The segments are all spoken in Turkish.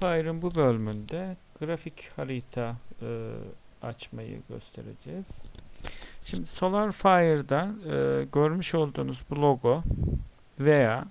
Fire'ın bu bölümünde grafik harita e, açmayı göstereceğiz. Şimdi SolarFire'da e, görmüş olduğunuz bu logo veya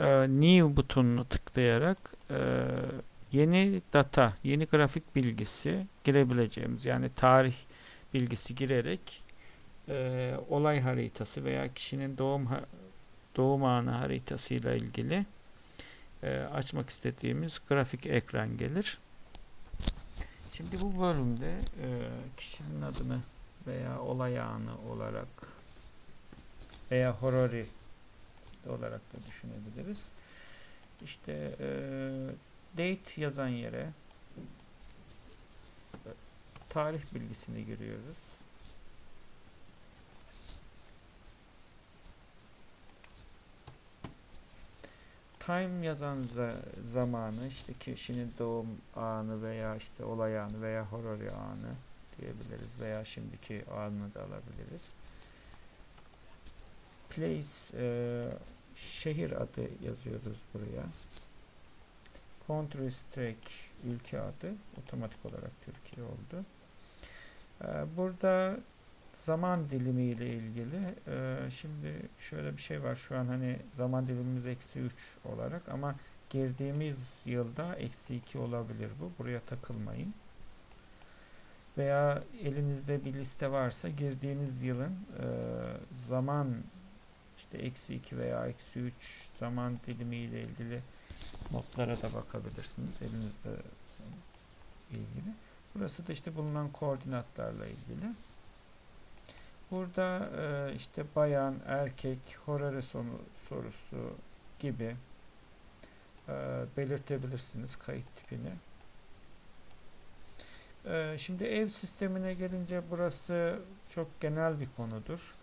e, New butonunu tıklayarak e, yeni data, yeni grafik bilgisi girebileceğimiz yani tarih bilgisi girerek e, olay haritası veya kişinin doğum ha- doğum anı haritasıyla ilgili e, açmak istediğimiz grafik ekran gelir. Şimdi bu bölümde e, kişinin adını veya olay anı olarak veya horori olarak da düşünebiliriz. İşte e, date yazan yere tarih bilgisini giriyoruz. Time yazan za- zamanı işte kişinin doğum anı veya işte olay anı veya horror anı diyebiliriz veya şimdiki anını da alabiliriz. Place e, şehir adı yazıyoruz buraya. Country strike ülke adı otomatik olarak Türkiye oldu. E, burada zaman dilimi ile ilgili e, şimdi şöyle bir şey var. Şu an hani zaman dilimimiz eksi 3 olarak ama girdiğimiz yılda eksi 2 olabilir bu. Buraya takılmayın. Veya elinizde bir liste varsa girdiğiniz yılın e, zaman işte eksi 2 veya eksi 3 zaman dilimi ile ilgili notlara da bakabilirsiniz elinizde ilgili. Burası da işte bulunan koordinatlarla ilgili Burada e, işte bayan, erkek, horary sonu sorusu gibi e, belirtebilirsiniz kayıt tipini. E, şimdi ev sistemine gelince burası çok genel bir konudur.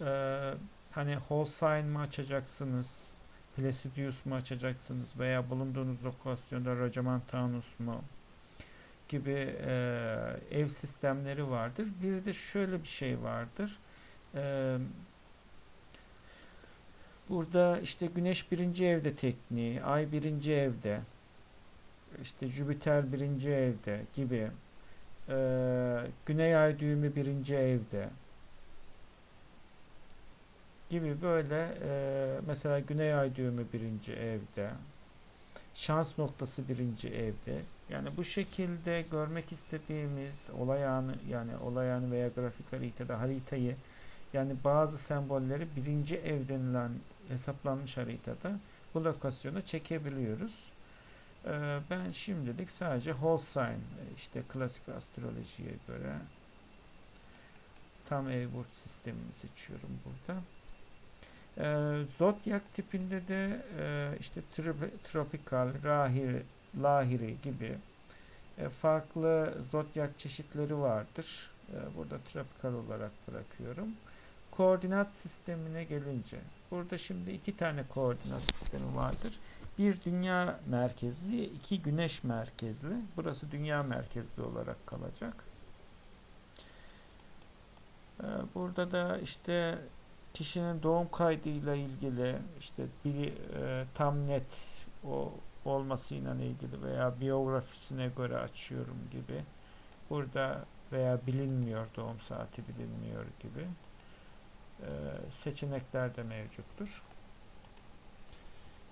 E, hani sign mı açacaksınız, Placidius mu açacaksınız veya bulunduğunuz lokasyonda Rajamantanus mu gibi e, ev sistemleri vardır. Bir de şöyle bir şey vardır. E, burada işte Güneş birinci evde tekniği, Ay birinci evde, işte Jüpiter birinci evde gibi, e, Güney Ay düğümü birinci evde gibi böyle e, mesela Güney Ay düğümü birinci evde, şans noktası birinci evde. Yani bu şekilde görmek istediğimiz olay anı yani olay anı veya grafik haritada haritayı yani bazı sembolleri birinci ev denilen hesaplanmış haritada bu lokasyona çekebiliyoruz. Ee, ben şimdilik sadece whole sign işte klasik astrolojiye göre tam ev burç sistemini seçiyorum burada. Ee, zodyak tipinde de e, işte tropi- tropikal, rahir, lahiri gibi e, farklı zodyak çeşitleri vardır. E, burada tropikal olarak bırakıyorum. Koordinat sistemine gelince burada şimdi iki tane koordinat sistemi vardır. Bir dünya merkezli, iki güneş merkezli. Burası dünya merkezli olarak kalacak. E, burada da işte kişinin doğum kaydıyla ilgili işte bir e, tam net o olmasıyla ilgili veya biyografisine göre açıyorum gibi. Burada veya bilinmiyor doğum saati bilinmiyor gibi e, seçenekler de mevcuttur.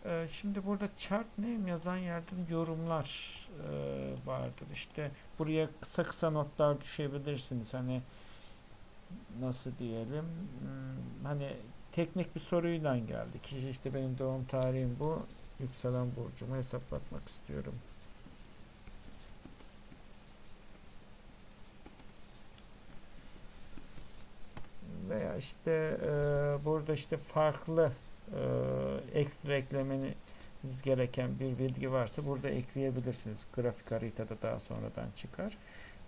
E, şimdi burada chart name yazan yerde yorumlar e, vardır. İşte buraya kısa kısa notlar düşebilirsiniz. Hani nasıl diyelim hmm, hani teknik bir soruyla geldi. Kişi işte benim doğum tarihim bu. Yükselen burcumu hesaplatmak istiyorum. Veya işte e, burada işte farklı e, ekstra eklemeniz gereken bir bilgi varsa burada ekleyebilirsiniz. Grafik haritada daha sonradan çıkar.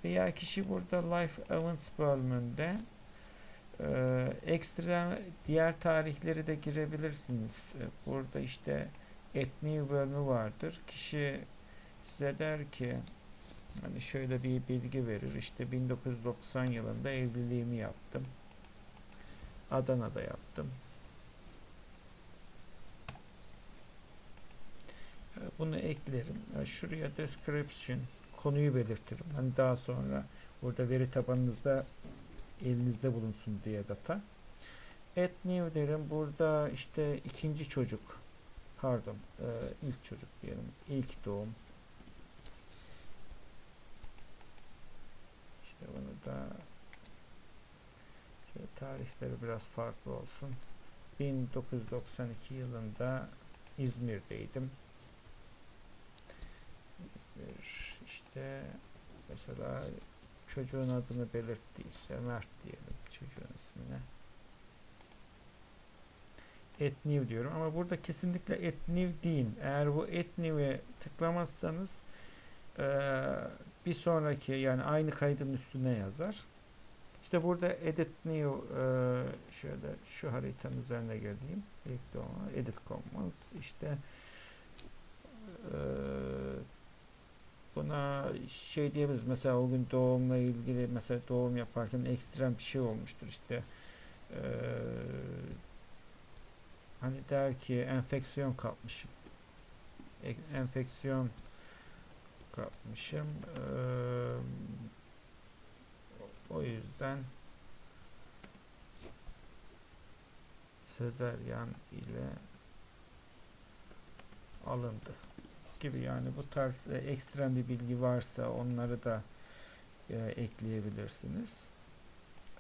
Veya kişi burada Life Events bölümünde ee, ekstra diğer tarihleri de girebilirsiniz. Ee, Burada işte etni bölümü vardır. Kişi size der ki hani şöyle bir bilgi verir. İşte 1990 yılında evliliğimi yaptım. Adana'da yaptım. Bunu eklerim. Şuraya description konuyu belirtirim. Hani daha sonra burada veri tabanınızda elinizde bulunsun diye data. Add new derim. Burada işte ikinci çocuk pardon e, ilk çocuk diyelim. İlk doğum. İşte bunu da şöyle tarihleri biraz farklı olsun. 1992 yılında İzmir'deydim. İzmir işte mesela çocuğun adını belirttiyse Mert diyelim çocuğun ismine. Etniv diyorum ama burada kesinlikle etniv değil. Eğer bu etniv'e tıklamazsanız eee, bir sonraki yani aynı kaydın üstüne yazar. İşte burada edit new eee, şöyle şu haritanın üzerine geleyim. İlk doğma edit commons işte buna şey diyebiliriz mesela o gün doğumla ilgili mesela doğum yaparken ekstrem bir şey olmuştur işte hani der ki enfeksiyon kapmışım. E- enfeksiyon kapmışım. Eee, o yüzden sezeryan ile alındı gibi. Yani bu tarz e, ekstrem bir bilgi varsa onları da e, ekleyebilirsiniz.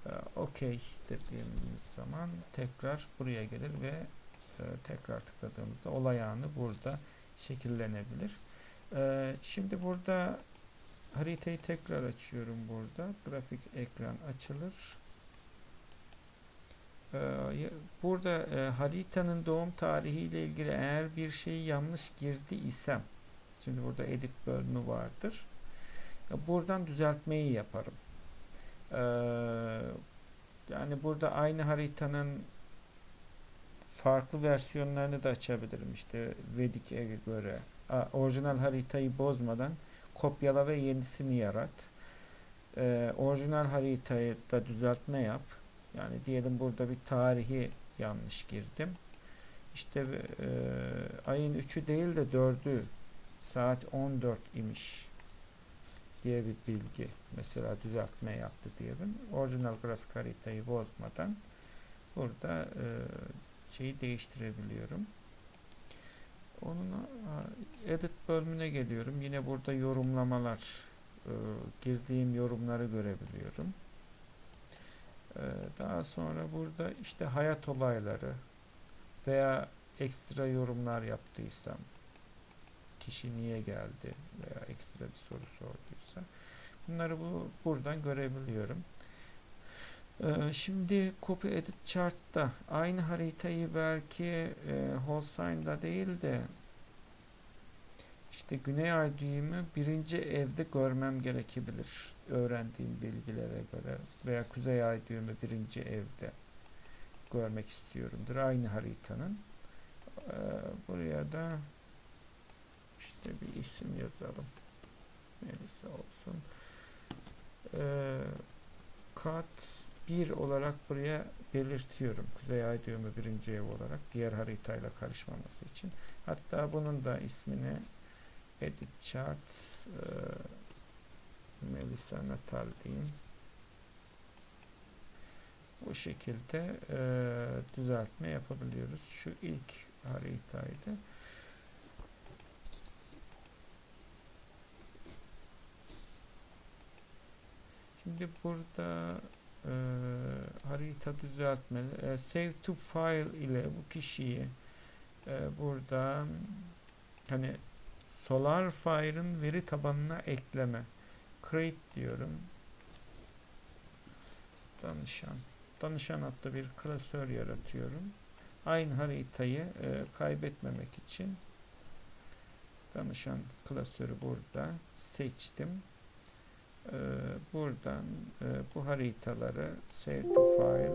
E, Okey dediğimiz zaman tekrar buraya gelir ve tekrar tıkladığımızda olay anı burada şekillenebilir. E, şimdi burada haritayı tekrar açıyorum burada. Grafik ekran açılır. Ee, Burada e, haritanın doğum tarihi ile ilgili eğer bir şeyi yanlış girdi isem şimdi burada edit bölümü vardır. Buradan düzeltmeyi yaparım. Ee, yani burada aynı haritanın farklı versiyonlarını da açabilirim. İşte Vedic'e göre. Orijinal haritayı bozmadan kopyala ve yenisini yarat. Ee, orijinal haritayı da düzeltme yap. Yani diyelim burada bir tarihi yanlış girdim. İşte e, ayın 3'ü değil de 4'ü saat 14 imiş diye bir bilgi mesela düzeltme yaptı diyelim. Orijinal grafik haritayı bozmadan burada e, şeyi değiştirebiliyorum. Onun edit bölümüne geliyorum. Yine burada yorumlamalar e, girdiğim yorumları görebiliyorum. E, daha sonra burada işte hayat olayları veya ekstra yorumlar yaptıysam kişi niye geldi veya ekstra bir soru sorduysa bunları bu buradan görebiliyorum. Ee, Şimdi copy edit chart'ta aynı haritayı belki e, Holstein'da değil de işte Güney Ay düğümü birinci evde görmem gerekebilir öğrendiğim bilgilere göre veya Kuzey Ay düğümü birinci evde görmek istiyorumdur aynı haritanın. Ee, buraya da işte bir isim yazalım. Melisa olsun. Ee, kat 1 olarak buraya belirtiyorum. Kuzey Ay düğümü birinci ev olarak diğer haritayla karışmaması için. Hatta bunun da ismini edit chart e, Melisa Natal diyeyim. Bu şekilde e, düzeltme yapabiliyoruz. Şu ilk haritaydı. Şimdi burada e, harita düzeltme e, save to file ile bu kişiyi e, burada hani SolarFire'ın veri tabanına ekleme. Create diyorum. Danışan. Danışan adlı bir klasör yaratıyorum. Aynı haritayı e, kaybetmemek için danışan klasörü burada seçtim ee, buradan e, bu haritaları save to file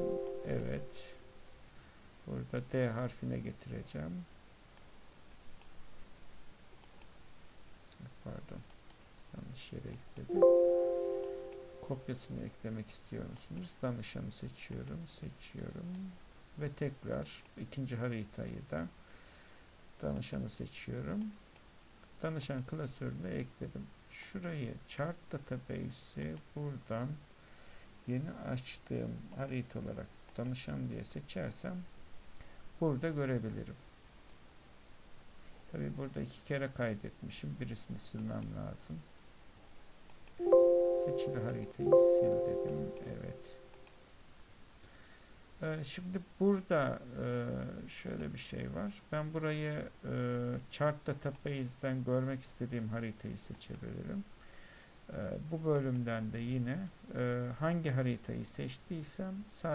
evet. Burada D harfine getireceğim. Pardon yanlış yere ekledim. Kopyasını eklemek istiyor musunuz? Danışanı seçiyorum seçiyorum. Ve tekrar ikinci haritayı da danışanı seçiyorum. Danışan klasörüne ekledim. Şurayı chart database'i buradan yeni açtığım harita olarak danışan diye seçersem burada görebilirim. Tabi burada iki kere kaydetmişim. Birisini silmem lazım. Seçili haritayı sil dedim. Evet. Ee, şimdi burada e, şöyle bir şey var. Ben burayı e, chart görmek istediğim haritayı seçebilirim. E, bu bölümden de yine e, hangi haritayı seçtiysem sadece